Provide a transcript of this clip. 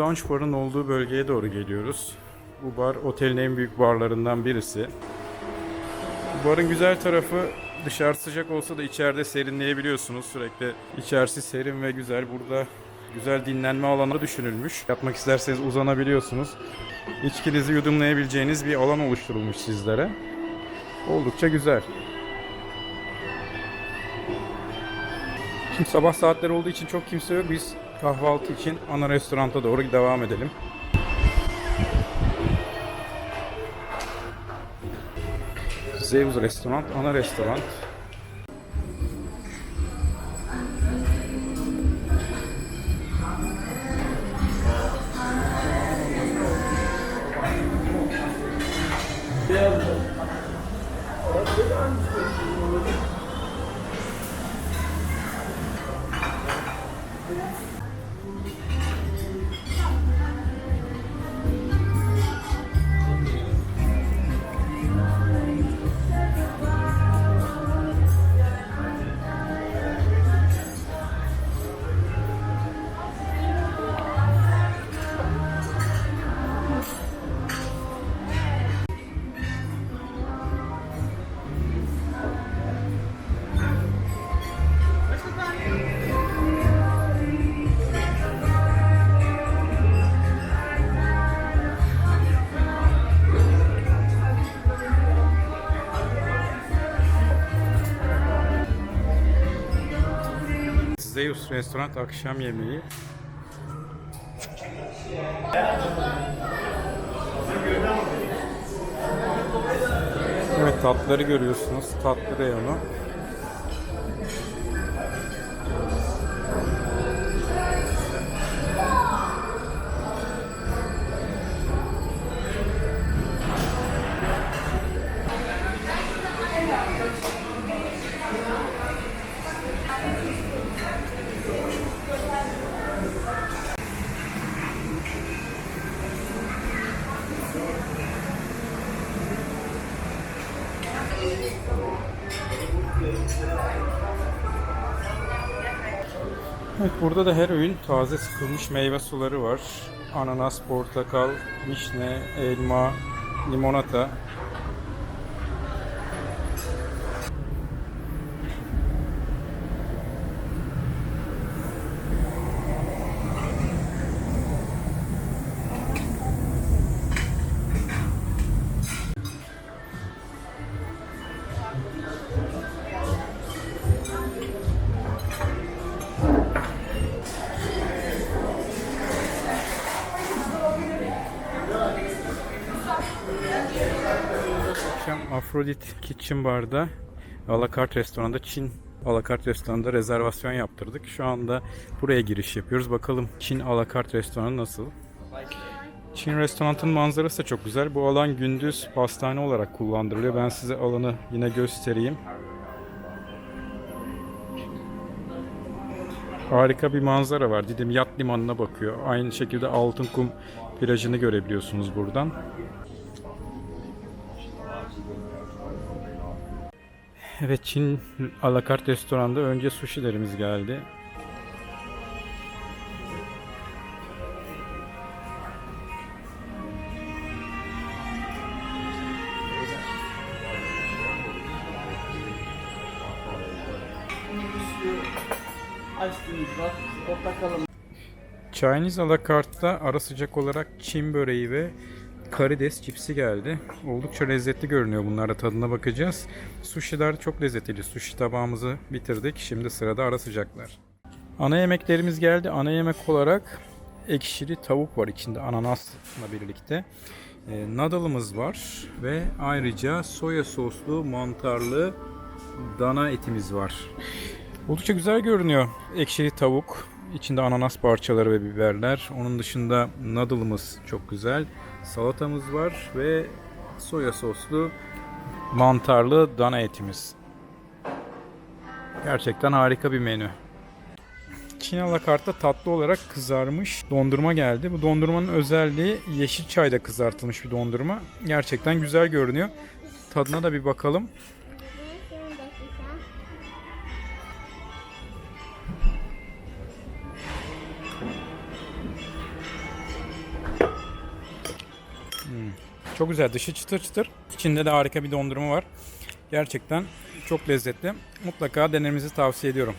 Lounge Bar'ın olduğu bölgeye doğru geliyoruz. Bu bar otelin en büyük barlarından birisi. Bu barın güzel tarafı dışarısı sıcak olsa da içeride serinleyebiliyorsunuz. Sürekli içerisi serin ve güzel. Burada güzel dinlenme alanı düşünülmüş. Yatmak isterseniz uzanabiliyorsunuz. İçkinizi yudumlayabileceğiniz bir alan oluşturulmuş sizlere. Oldukça güzel. Şimdi sabah saatleri olduğu için çok kimse yok. Biz kahvaltı için ana restoranta doğru devam edelim. Zeus Restoran, ana restoran. Zeus Restoran akşam yemeği. Evet tatları görüyorsunuz. Tatlı reyonu. Evet burada da her öğün taze sıkılmış meyve suları var. Ananas, portakal, vişne, elma, limonata. Akşam Afrodit Kitchen Bar'da Alakart restoranda Çin Alakart restoranda rezervasyon yaptırdık. Şu anda buraya giriş yapıyoruz. Bakalım Çin Alakart restoranı nasıl? Çin restoranın manzarası da çok güzel. Bu alan gündüz pastane olarak kullandırılıyor. Ben size alanı yine göstereyim. Harika bir manzara var. Didim Yat Limanı'na bakıyor. Aynı şekilde Altınkum plajını görebiliyorsunuz buradan. Evet Çin alakart restoranda önce sushilerimiz geldi. Chinese alakartta ara sıcak olarak Çin böreği ve karides cipsi geldi. Oldukça lezzetli görünüyor bunlara tadına bakacağız. Sushi'ler çok lezzetli. Sushi tabağımızı bitirdik. Şimdi sırada ara sıcaklar. Ana yemeklerimiz geldi. Ana yemek olarak ekşili tavuk var içinde ananasla birlikte. E, noodle'ımız var ve ayrıca soya soslu mantarlı dana etimiz var. Oldukça güzel görünüyor. Ekşili tavuk, içinde ananas parçaları ve biberler. Onun dışında noodle'ımız çok güzel. Salatamız var ve soya soslu mantarlı dana etimiz. Gerçekten harika bir menü. Çin alakartta tatlı olarak kızarmış dondurma geldi. Bu dondurmanın özelliği yeşil çayda kızartılmış bir dondurma. Gerçekten güzel görünüyor. Tadına da bir bakalım. Çok güzel. Dışı çıtır çıtır. İçinde de harika bir dondurma var. Gerçekten çok lezzetli. Mutlaka denemenizi tavsiye ediyorum.